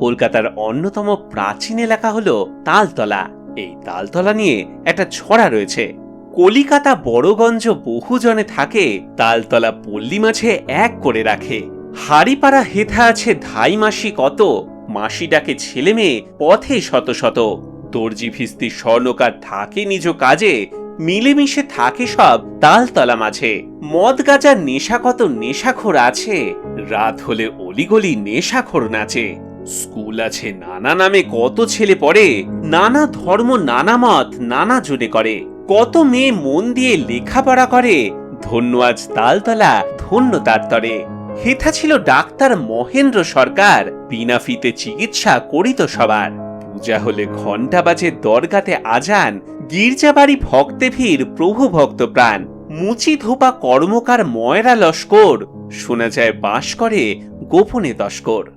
কলকাতার অন্যতম প্রাচীন এলাকা হল তালতলা। এই তালতলা নিয়ে একটা ছড়া রয়েছে। কলিকাতা বড়গঞ্জ বহুজনে থাকে, তালতলা পল্লী মাঝে এক করে রাখে। হাড়িপাড়া হেথা আছে ধাই মাসি কত, মাসি ডাকে ছেলে মেয়ে পথে শত শত। দর্জি ভিস্তি স্বর্ণকার থাকে নিজ কাজে, মিলেমিশে থাকে সব তালতলা মাঝে। মদ গাজার নেশা কত নেশাখোর আছে, রাত হলে অলিগলি নেশাখোর নাচে। স্কুল আছে নানা নামে কত ছেলে পড়ে, নানা ধর্ম, নানা মত, নানা জোরে করে। কত মেয়ে মন দিয়ে লেখাপড়া করে, ধন্য আজ তালতলা, ধন্য তার তরে। হেথা ছিল ডাক্তার মহেন্দ্র সরকার, বিনা ফিতে চিকিৎসা করিত সবার। পূজা হলে ঘণ্টা বাজে দরগাতে আজান, গির্জাবাড়ি ভক্তে ভিড় প্রভু ভক্ত প্রাণ। মুচি ধোপা কর্মকার ময়রা লস্কর, শোনা যায় বাস করে গোপনে তস্কর।